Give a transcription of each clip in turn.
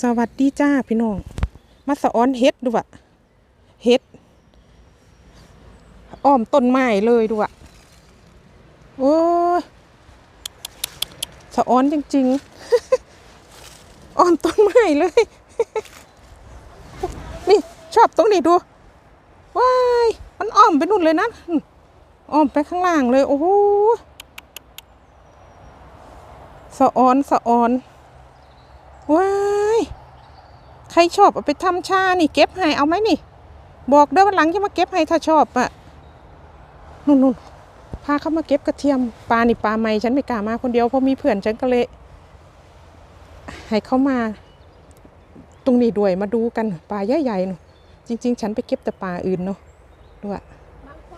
สวัสดีจ้าพี่น้อง มาสะออนเฮ็ดดูอะเฮ็ด อ้อมต้นไม้เลยดูอะโอ้ยสะออนจริงๆ อ้อมต้นไม้เลย นี่ชอบตรงนี้ดู ว้าย มันอ้อมไปนู่นเลยนะ อ้อมไปข้างล่างเลย โอ้โหสะออนสะออน ว้า ใครชอบเอาไปทำชานี่ เก็บให้เอาไหมนี่ บอกเดี๋ยววันหลังจะมาเก็บให้ถ้าชอบอะนู่นนู่นพาเขามาเก็บกระเทียมปลานี่ปลาใหม่ฉันไม่กล้ามาคนเดียวเพราะมีเพื่อนฉันก็เลยให้เขามา ตรงนี้ด้วยมาดูกันปลาใหญ่ๆนูจริง ๆ ฉันไปเก็บแต่ปลาอื่นเนาะด้วย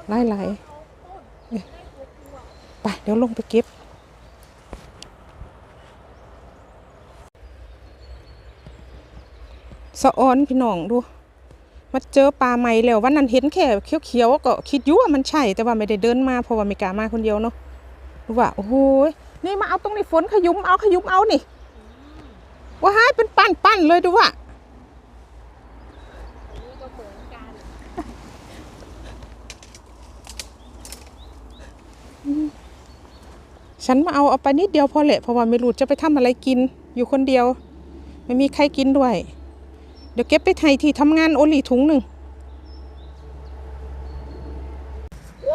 ไล่ๆไปเดี๋ยวลงไปเก็บ สะอ้อนพี่น้องดูมาเจอปลาใหม่แล้ววันนั้นเห็นแค่เขียวๆก็คิดอยู่ว่ามันใช่แต่ว่าไม่ได้เดินมาเพราะว่าไม่กล้ามาคนเดียวเนาะดูว่าโอ้โหนี่มาเอาตรงนี้ฝนขยุมเอาขยุมเอานี่ว่าหายเป็นปั้นปั้นเลยดูว่าฉันมาเอาเอาไปนิดเดียวพอแหละเพราะว่าไม่รู้จะไปทำอะไรกินอยู่คนเดียว ไม่มีใครกินด้วย เดี๋ยวเก็บไปไทยที่ทำงานโอลีถุงหนึ่งโอ้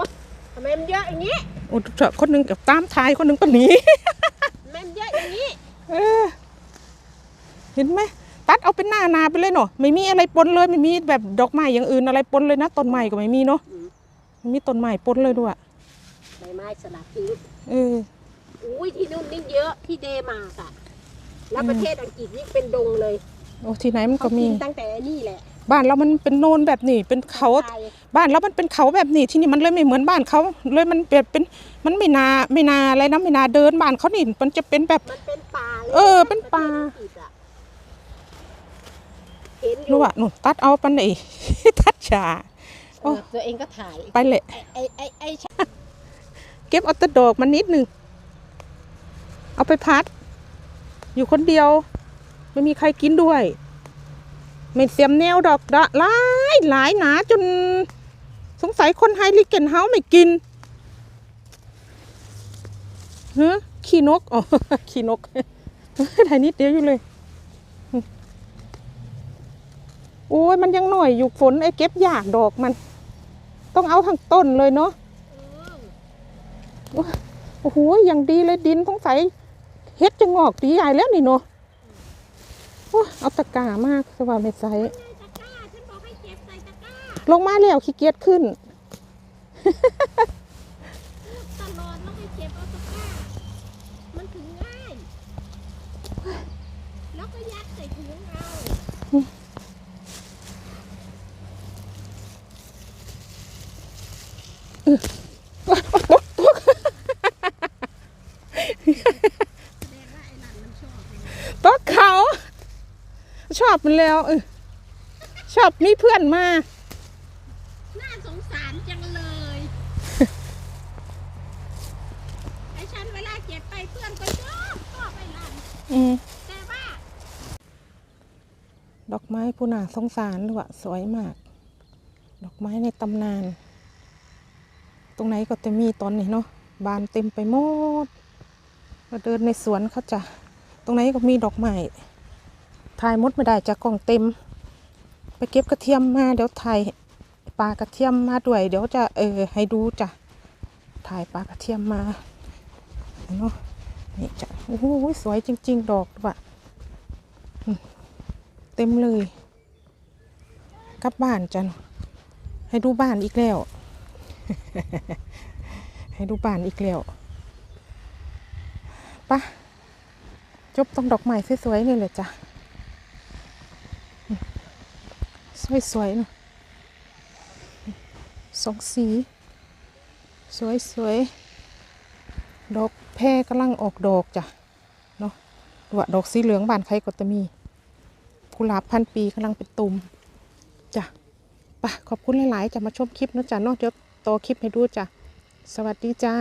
ทำไมมันเยอะอย่างนี้โอ้เถอะคนหนึ่งกับตามทายคนหนึ่งก็หนีทำไมมันเยอะอย่างนี้ เออ เห็นไหมตัดเอาเป็นหน้านาไปเลยเนาะไม่มีอะไรปนเลยไม่มีแบบดอกไม้อย่างอื่นอะไรปนเลยนะต้นไม้ก็ไม่มีเนาะไม่มีต้นไม้ปนเลยด้วยใบไม้สลับทิ้งเอออุ้ยที่นู่นนี่เยอะที่เดมาร์กอะแล้วอืมประเทศอังกฤษนี่เป็นดงเลย โอ้ที่ไหนมันก็เขามีกินตั้งแต่นี่แหละ บ้านเรามันเป็นโนนแบบนี้ เป็นเขาไทยบ้านเรามันเป็นเขาแบบนี้ ที่นี่มันเลยไม่เหมือนบ้านเขา เลยมันเปลี่ยนเป็น มันไม่นา ไม่นาอะไรนะ ไม่นาเดินบ้านเขานี่ มันจะเป็นแบบ มันเป็นป่าลยเออ เป็นป่าประเทศอังกฤษอะเห็นอรู้ยู่ว่าหนูตัดเอาปันไหนตัดฉาโอ้เออตัวเองก็ถ่าย ไปเลยไอ้ไอ้ไอ้ไอ้เก็บเอาแตะดอกมันนิดหนึ่ง เอาไปพัด อยู่คนเดียว ไม่มีใครกินด้วย ไม่เสียมแนวดอกดะหลายหลายหนาจนสงสัยคนไฮลิเกนเฮาไม่กินเฮ้ขี้นกอ๋อขี้นกได้นิดเดียวอยู่เลย โอ้ยมันยังหน่อยอยู่ฝนไอ้เก็บยากดอกมัน ต้องเอาทั้งต้นเลยเนาะโอ้โหอย่างดีเลยดินสงสัยเฮ็ดจะงอกดีใหญ่แล้วนี่เนาะ โอ้ยเอาตะกร้ามากสว่าไม่ใส่ตะกร้าฉันบอกให้เก็บใส่ตะกร้าลงมาแล้วขี้เกียจขึ้น ตลอดแล้วให้เก็บเอาตะกร้า มันถึงง่าย แล้วก็ยัดใส่ถุงเอา โต๊ะเขา ช อบมันแล้วเออชอบมีเพื่อนมาน่าสงสารจังเลยไอ้ฉันเวลาเก็บไปเพื่อนก็ชอบชอบไปลันอืมแต่ว่าดอกไม้ผู้น่าสงสารด้วยว่ะสวยมาก ดอกไม้ในตำนาน ตรงไหนก็จะมีตอนนี้เนาะบานเต็มไปหมดมาเดินในสวนเขาจะตรงไหนก็มีดอกไม้ ถ่ายมดไม่ได้จะกล่องเต็ม ไปเก็บกระเทียมมาเดี๋ยวถ่ายปลากระเทียมมาด้วย เดี๋ยวจะเออให้ดูจ้ะถ่ายปลากระเทียมมาเนาะนี่จ้ะโอ้โหสวยจริง ๆ ดอกว่ะเต็มเลยกลับบ้านจันให้ดูบ้านอีกแล้ว ให้ดูบ้านอีกแล้วปะจบตรงดอกไม้สวยๆนี่เลยจ้ะอืม สวยๆเนอะสองสี สวยๆ ดอกแพรกำลังออกดอกจ้ะ เนาะว่าดอกสีเหลืองบานใครก็จะมี กุหลาบพันปีกำลังเป็นตุ่มจ้ะปะขอบคุณหลาย ๆ จะมาชมคลิปนะจ๊ะนาะเดี๋ยวต่อคลิปให้ดูจ้ะ สวัสดีจ้า